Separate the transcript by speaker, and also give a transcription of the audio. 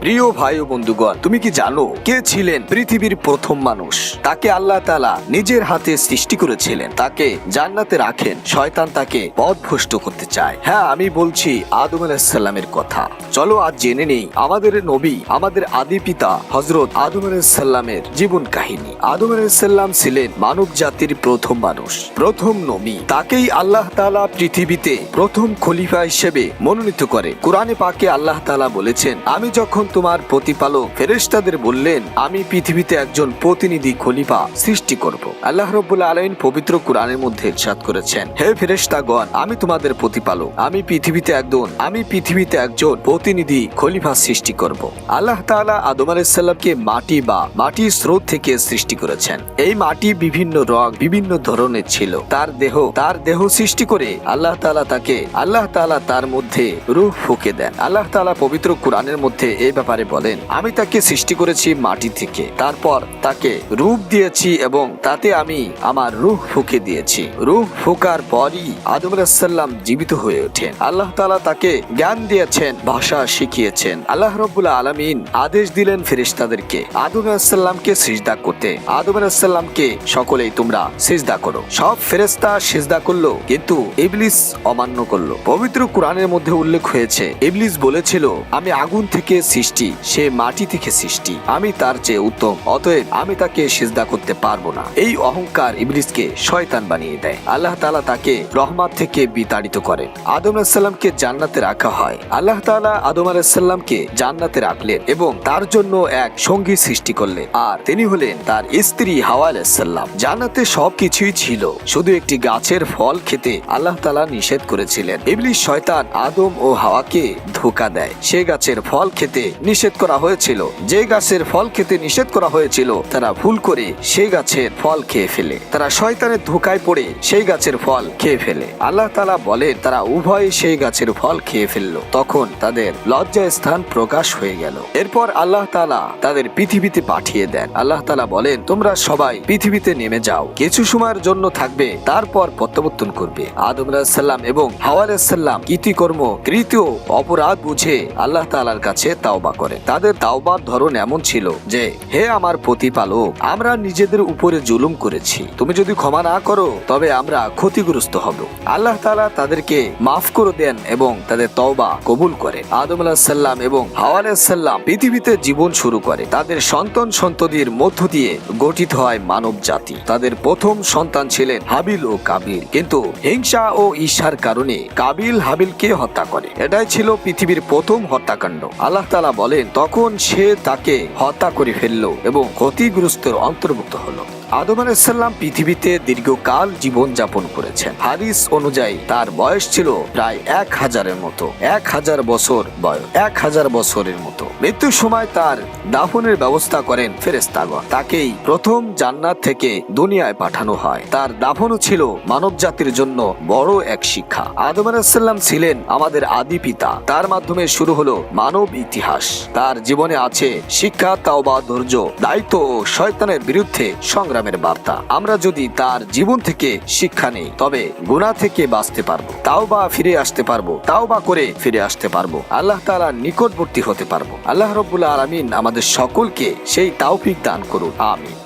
Speaker 1: প্রিয় ভাই ও বন্ধুগণ, তুমি কি জানো কে ছিলেন পৃথিবীর প্রথম মানুষ? তাকে আল্লাহ তালা নিজের হাতে সৃষ্টি করেছিলেন। তাকে জান্নাতে রাখেন। শয়তান তাকে করতে চায়। হ্যাঁ আমি বলছি আদম আলাহিসাল্লামের কথা। চলো আজ জেনে নেই আমাদের নবী, আমাদের আদি পিতা হজরত আদম আলাহিসাল্লামের জীবন কাহিনী। আদম আলাহিসাল্লাম ছিলেন মানব জাতির প্রথম মানুষ, প্রথম নবী। তাকেই আল্লাহ তালা পৃথিবীতে প্রথম খলিফা হিসেবে মনোনীত করে। কোরআনে পাকে আল্লাহ তালা বলেছেন, আমি যখন তোমার প্রতিপালক ফেরেশতাদের বললেন, আমি পৃথিবীতে একজন প্রতিনিধি খলিফা সৃষ্টি করব। আল্লাহ রব্বুল আলমিন পবিত্র কোরআনের মধ্যে ইরশাদ করেছেন, হে ফেরেশতাগণ, আমি তোমাদের প্রতিপালক, আমি পৃথিবীতে একজন, আমি পৃথিবীতে একজন প্রতিনিধি খলিফা সৃষ্টি করব। আল্লাহ তাআলা আদম আলাইসাল্লামকে মাটি বা মাটির স্রোত থেকে সৃষ্টি করেছেন। এই মাটি বিভিন্ন রং, বিভিন্ন ধরনের ছিল। তার দেহ তার দেহ সৃষ্টি করে আল্লাহ তাআলা তাকে, আল্লাহ তাআলা তার মধ্যে রূহ ফুকে দেন। আল্লাহ তাআলা পবিত্র কোরআনের মধ্যে এই ব্যাপারে বলেন, আমি তাকে সৃষ্টি করেছি মাটি থেকে, তারপর তাকে রূপ দিয়েছি এবং তাতে আমি আমার রূহ ফুকে দিয়েছি। রূহ ফুকার পরই আদম আলাহিসাল্লাম জীবিত হয়ে ওঠেন। আল্লাহ তাআলা তাকে জ্ঞান দিয়েছেন, ভাষা শিখিয়েছেন। আল্লাহ রব্বুল্লাহ আলমিন আদেশ দিলেন ফেরেশতাদেরকে, আদম আলাহিসাল্লামকে সিজদা করতে, আদম আলাহিসাল্লামকে সকলেই তোমরা সিজদা করো। সব ফেরেশতা সিজদা করল, কিন্তু ইবলিস অমান্য করল। পবিত্র কোরআনের মধ্যে উল্লেখ হয়েছে ইবলিস বলেছিল, আমি আগুন থেকে সৃষ্টি, সে মাটি থেকে সৃষ্টি। আমি তার চেয়ে উত্তম, অতএব আমি তাকে সিজদা করতে পারব না। এই অহংকার ইবলিসকে শয়তান বানিয়ে দেয়। আল্লাহ তাআলা তাকে রহমাত থেকে বিতাড়িত করেন। আদম আলাহিসাল্লামকে জান্নাতে রাখা হয়। আল্লাহ তাআলা আদম আলাহিসাল্লামকে জান্নাতে রাখলেন এবং তার জন্য এক সঙ্গী সৃষ্টি করলেন। আর তিনি হলেন তার স্ত্রী হাওয়া আলাহিসাল্লাম জান্নাতে সবকিছুই ছিল, শুধু একটি গাছের ফল খেতে আল্লাহ তাআলা নিষেধ করেছিলেন। ইবলিস, শয়তান আদম ও হাওয়াকে ধোকা দেয়। সে গাছের ফল খেতে নিষেধ করা হয়েছিল। যে গাছের ফল খেতে নিষেধ করা হয়েছিল, তারা ভুল করে সেই গাছের ফল খেয়ে ফেলে। তারা শয়তানের ধোকায় পড়ে সেই গাছের ফল খেয়ে ফেলে। আল্লাহ তালা বলেন, তারা উভয়ে সেই গাছের ফল খেয়ে ফেলল। তখন তাদের লজ্জা স্থান প্রকাশ হয়ে গেল। এরপর আল্লাহ তালা তাদের পৃথিবীতে পাঠিয়ে দেন। আল্লাহ তালা বলেন, তোমরা সবাই পৃথিবীতে নেমে যাও। কিছু সময়ের জন্য থাকবে, তারপর প্রত্যাবর্তন করবে। আদম সাল্লাম এবং হাওয়া সাল্লাম কৃতিকর্ম কৃতীয় অপরাধ বুঝে আল্লাহ তালার কাছে তাওবা করে। তাদের তাওবার ধরন এমন ছিল যে, হে আমার প্রতিপালক, আমরা নিজেদের উপরে জুলুম করেছি। তুমি যদি ক্ষমা না করো, তবে আমরা ক্ষতিগ্রস্ত হব। আল্লাহ তালা তাদেরকে মাফ করে দেন এবং তাদের তওবা কবুল করে আদম সাল্লাম এবং হাওয়া সাল্লাম পৃথিবীতে জীবন শুরু করে। তাদের সন্তান সন্ততির মধ্য দিয়ে গঠিত হয় মানব জাতি। তাদের প্রথম সন্তান ছিলেন হাবিল ও কাবিল। কিন্তু হিংসা ও ঈর্ষার কারণে কাবিল হাবিলকে হত্যা করে। এটাই ছিল পৃথিবীর প্রথম হত্যাকাণ্ড। আল্লাহ তালা বলেন, তখন সে তাকে হত্যা করে ফেলল এবং ক্ষতিগ্রস্তের অন্তর্ভুক্ত হলো। আদম আলাইসাল্লাম পৃথিবীতে দীর্ঘকাল জীবন যাপন করেছেন। হাদিস অনুযায়ী তার বয়স ছিল প্রায় এক হাজারের মতো। এক হাজার বছর বয়স, এক হাজার বছরের মতো। মৃত্যুর সময় তার দাফনের ব্যবস্থা করেন ফেরেস্তাগণ তাকেই প্রথম জান্নাত থেকে দুনিয়ায় পাঠানো হয়। তার দাফনও ছিল মানব জাতির জন্য বড় এক শিক্ষা। আদম আলাইসাল্লাম ছিলেন আমাদের আদি পিতা। তার মাধ্যমে শুরু হলো মানব ইতিহাস। তার জীবনে আছে শিক্ষা, তাওবা, ধৈর্য, দায়িত্ব ও শয়তানের বিরুদ্ধে সংগ্রামের বার্তা। আমরা যদি তার জীবন থেকে শিক্ষা নেই, তবে গুণা থেকে বাঁচতে পারব। তাও বা ফিরে আসতে পারব, তাও বা করে ফিরে আসতে পারব। আল্লাহ তাআলা নিকটবর্তী হতে পারব। আল্লাহ রবুল্লা আলমিন আমাদের সকলকে সেই তাওফিক দান করুন। আমিন।